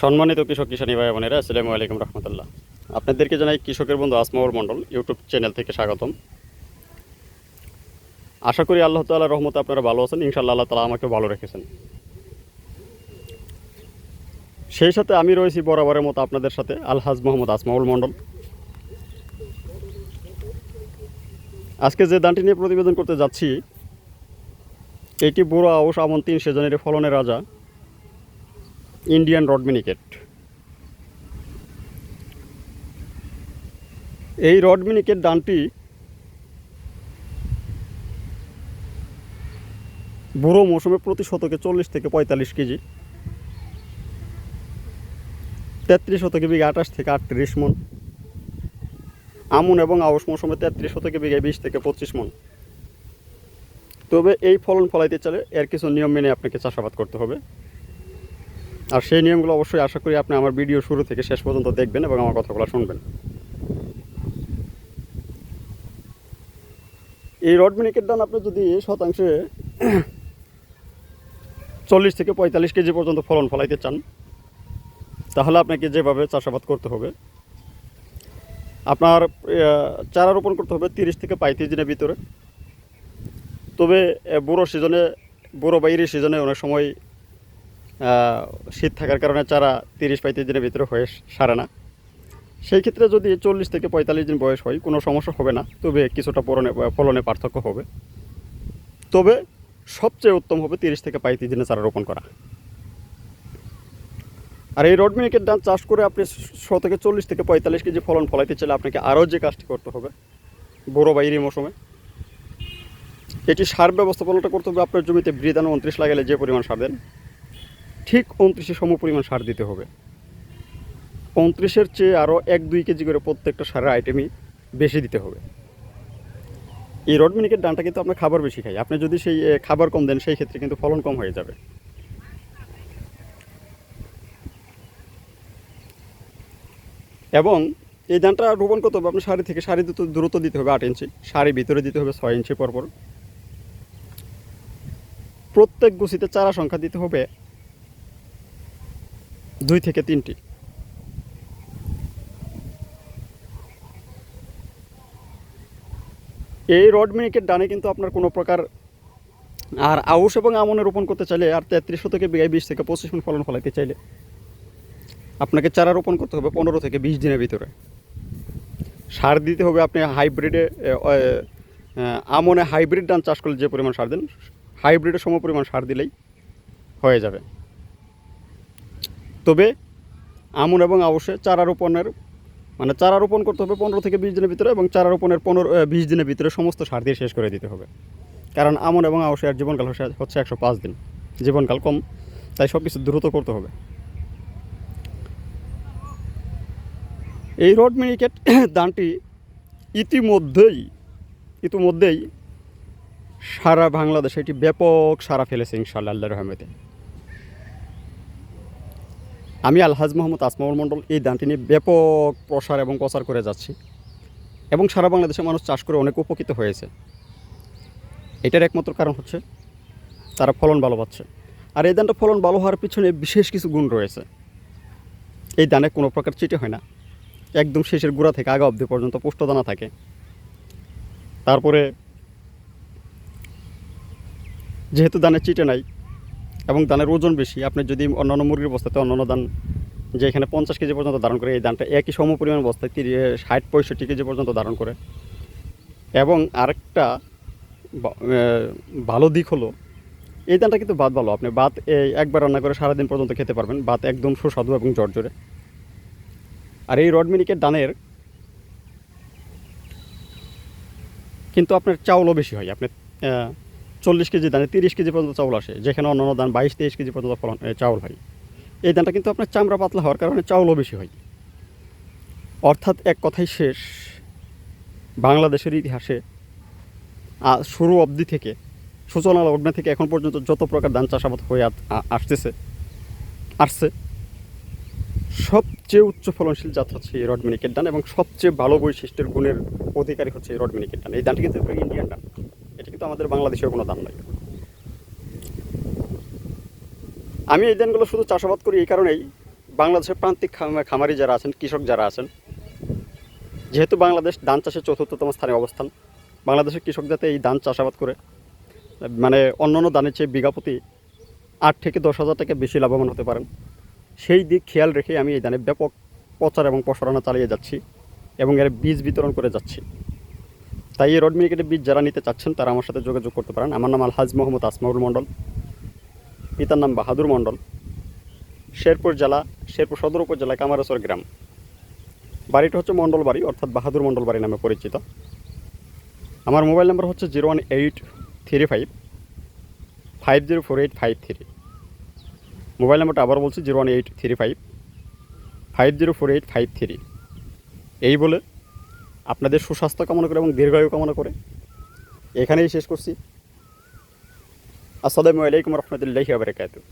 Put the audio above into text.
সম্মানিত কৃষক কিষানী ভাই বোনেরা, আসসালামু আলাইকুম রহমতুল্লাহ। আপনাদেরকে জানাই কৃষকের বন্ধু আসমাউর মণ্ডল, ইউটিউব চ্যানেল থেকে স্বাগতম। আশা করি আল্লাহ তাল্লাহ রহমতে আপনারা ভালো আছেন, ইনশাআল্লাহ আল্লাহ তালা আমাকে ভালো রেখেছেন। সেই সাথে আমি রয়েছি বরাবরের মতো আপনাদের সাথে, আলহাজ মোহাম্মদ আসমাউল মণ্ডল। আজকে যে দানটি নিয়ে প্রতিবেদন করতে যাচ্ছি, এটি বুড়ো আউশ আমন তিন সেজনের ফলনের রাজা। ইন্ডিয়ান রড মিনিকেট এই রড মিনিকেট ডানটি বুড়ো মৌসুমে প্রতি শতকে চল্লিশ থেকে পঁয়তাল্লিশ কেজি, তেত্রিশ শতকে বিঘে আঠাশ থেকে আটত্রিশ মন, আমন এবং আউশ মৌসুমে তেত্রিশ শতকে বিঘে বিশ থেকে পঁচিশ মন। তবে এই ফলন ফলাইতে চাইলে এর কিছু নিয়ম মেনে আপনাকে চাষাবাদ করতে হবে। আর সেই নিয়মগুলো অবশ্যই আশা করি আপনি আমার ভিডিও শুরু থেকে শেষ পর্যন্ত দেখবেন এবং আমার কথাগুলো শুনবেন। এই রড মিনিকের দান আপনি যদি শতাংশে চল্লিশ থেকে পঁয়তাল্লিশ কেজি পর্যন্ত ফলন ফলাইতে চান, তাহলে আপনাকে যেভাবে চাষাবাদ করতে হবে, আপনার চারা রোপণ করতে হবে তিরিশ থেকে পঁয়ত্রিশ দিনের ভিতরে। তবে বুড়ো সিজনে বুড়ো বাইরের সিজনে অনেক সময় শীত থাকার কারণে চারা তিরিশ পঁয়ত্রিশ দিনের ভিতরে হয়ে সারে না। সেই ক্ষেত্রে যদি চল্লিশ থেকে পঁয়তাল্লিশ দিন বয়স হয়, কোনো সমস্যা হবে না। তবে কিছুটা পরনে ফলনে পার্থক্য হবে। তবে সবচেয়ে উত্তম হবে তিরিশ থেকে পঁয়ত্রিশ দিনে চারা রোপণ করা। আর এই রড মিনিকের ধান চাষ করে আপনি শ থেকে চল্লিশ থেকে পঁয়তাল্লিশ কেজি ফলন ফলাইতে চাইলে আপনাকে আরও যে কাজটি করতে হবে বড়ো বাইরি মৌসুমে। এটি সার ব্যবস্থাপনাটা করতে হবে। আপনার জমিতে বৃদান উনত্রিশ লাগালে যে পরিমাণ সার দেন ঠিক উনত্রিশে সম পরিমাণ সার দিতে হবে। উনত্রিশের চেয়ে আরও এক দুই কেজি করে প্রত্যেকটা সারের আইটেমই বেশি দিতে হবে। এই রড মিনিকের ডানটা কিন্তু আপনার খাবার বেশি খাই। আপনি যদি সেই খাবার কম দেন, সেই ক্ষেত্রে কিন্তু ফলন কম হয়ে যাবে। এবং এই ধানটা রোপণ করতে হবে আপনার সারি থেকে। সারি দ্রুত দিতে হবে আট ইঞ্চি। সারি ভিতরে দিতে হবে ছয় ইঞ্চি পরপর। প্রত্যেক গুছিতে চারা সংখ্যা দিতে হবে দুই থেকে তিনটি। এই রড মিনিকের ডানে কিন্তু আপনার কোনো প্রকার আর আউশ এবং আমনে রোপণ করতে চাইলে আর তেত্রিশ থেকে বিঘায় বিশ থেকে পঁচিশ মন ফলন ফলাইতে চাইলে আপনাকে চারা রোপণ করতে হবে পনেরো থেকে বিশ দিনের ভিতরে। সার দিতে হবে আপনি হাইব্রিডে আমনে হাইব্রিড ধান চাষ করলে যে পরিমাণ সার দেন, হাইব্রিডে সম পরিমাণ সার দিলেই হয়ে যাবে। তবে আমন এবং আউশে চারা রোপণের মানে চারা রোপণ করতে হবে পনেরো থেকে বিশ দিনের ভিতরে এবং চারা রোপণের পনেরো বিশ দিনের ভিতরে সমস্ত সার দিয়ে শেষ করে দিতে হবে। কারণ আমন এবং আউশের জীবনকাল হচ্ছে- একশো পাঁচ দিন। জীবনকাল কম, তাই সব কিছু দ্রুত করতে হবে। এই রড মিনিকেট দানটি ইতিমধ্যেই ইতিমধ্যেই সারা বাংলাদেশে এটি ব্যাপক সারা ফেলেছে ইনশাআল্লাহ আল্লাহ রহমতে। আমি আলহাজ মোহাম্মদ আসমাউল মণ্ডল এই দানটি নিয়ে ব্যাপক প্রসার এবং প্রচার করে যাচ্ছি। এবং সারা বাংলাদেশের মানুষ চাষ করে অনেক উপকৃত হয়েছে। এটার একমাত্র কারণ হচ্ছে তারা ফলন ভালো পাচ্ছে। আর এই ধানটা ফলন ভালো হওয়ার পিছনে বিশেষ কিছু গুণ রয়েছে। এই দানে কোনো প্রকার চিটে হয় না। একদম শেষের গোড়া থেকে আগা অবধি পর্যন্ত পুষ্টদানা থাকে। তারপরে যেহেতু দানে চিটে নাই এবং দানের ওজন বেশি। আপনি যদি অন্যান্য মুরগির বস্তাতে অন্যান্য দান যে এখানে পঞ্চাশ কেজি পর্যন্ত ধারণ করে, এই দানটা একই সম পরিমাণ বস্তায় তিরিশ ষাট, পঁয়ষট্টি কেজি পর্যন্ত ধারণ করে। এবং আরেকটা ভালো দিক হলো, এই দানটা কিন্তু ভাত ভালো। আপনি ভাত একবার রান্না করে সারাদিন পর্যন্ত খেতে পারবেন। ভাত একদম সুস্বাদু এবং জর্জরে। আর এই রড মিনিকের দানের কিন্তু আপনার চাউলও বেশি হয়। আপনার চল্লিশ কেজি দানে তিরিশ কেজি পর্যন্ত চাউল আসে, যেখানে অন্যান্য দান বাইশ, তেইশ কেজি পর্যন্ত ফলন চাউল হয়। এই দানটা কিন্তু আপনার চামড়া পাতলা হওয়ার কারণে চাউলও বেশি হয়। অর্থাৎ এক কথাই শেষ, বাংলাদেশের ইতিহাসে শুরু অবধি থেকে, সূচনা লগ্ন থেকে এখন পর্যন্ত যত প্রকার ধান চাষাবাদ হয়ে আসতেছে, আসছে, সবচেয়ে উচ্চ ফলনশীল জাত হচ্ছে এই রড মিনিকেট ধান এবং সবচেয়ে ভালো বৈশিষ্ট্যের গুণের অধিকারী হচ্ছে এই রড মিনিকেট ধান। এই ধানটি কিন্তু ইন্ডিয়ান ধান। কিন্তু আমাদের বাংলাদেশের কোনো দাম নয় আমি এই ধানগুলো শুধু চাষাবাদ করি এই কারণেই বাংলাদেশের প্রান্তিক খামারি যারা আছেন, কৃষক যারা আছেন, যেহেতু বাংলাদেশ ধান চাষের চতুর্থতম স্থানে অবস্থান, বাংলাদেশের কৃষক যাতে এই ধান চাষাবাদ করে মানে অন্যান্য ধানের চেয়ে বিঘা প্রতি আট থেকে দশ হাজার টাকা বেশি লাভবান হতে পারেন। সেই দিক খেয়াল রেখে আমি এই ধানে ব্যাপক প্রচার এবং প্রসারণা চালিয়ে যাচ্ছি এবং এর বীজ বিতরণ করে যাচ্ছি। তাই এই রড মিনিকেটের বীজ যারা নিতে চাচ্ছেন, তারা আমার সাথে যোগাযোগ করতে পারেন। আমার নাম আলহাজ মোহাম্মদ আসমাউল মণ্ডল। পিতার নাম বাহাদুর মণ্ডল। শেরপুর জেলা, শেরপুর সদর উপজেলা, কামারসর গ্রাম। বাড়িটা হচ্ছে মণ্ডল বাড়ি, অর্থাৎ বাহাদুর মণ্ডল বাড়ি নামে পরিচিত। আমার মোবাইল নাম্বার হচ্ছে zero one eight three five five zero four eight five three. Mobile নাম্বারটা আবার বলছি, zero one eight three five five zero four eight five three. এই বলে আপনাদের সুস্বাস্থ্য কামনা করে এবং দীর্ঘায়ু কামনা করে। এখানেই শেষ করছি। আসসালামু আলাইকুম রহমতুল্লাহি আবরাকাতুহ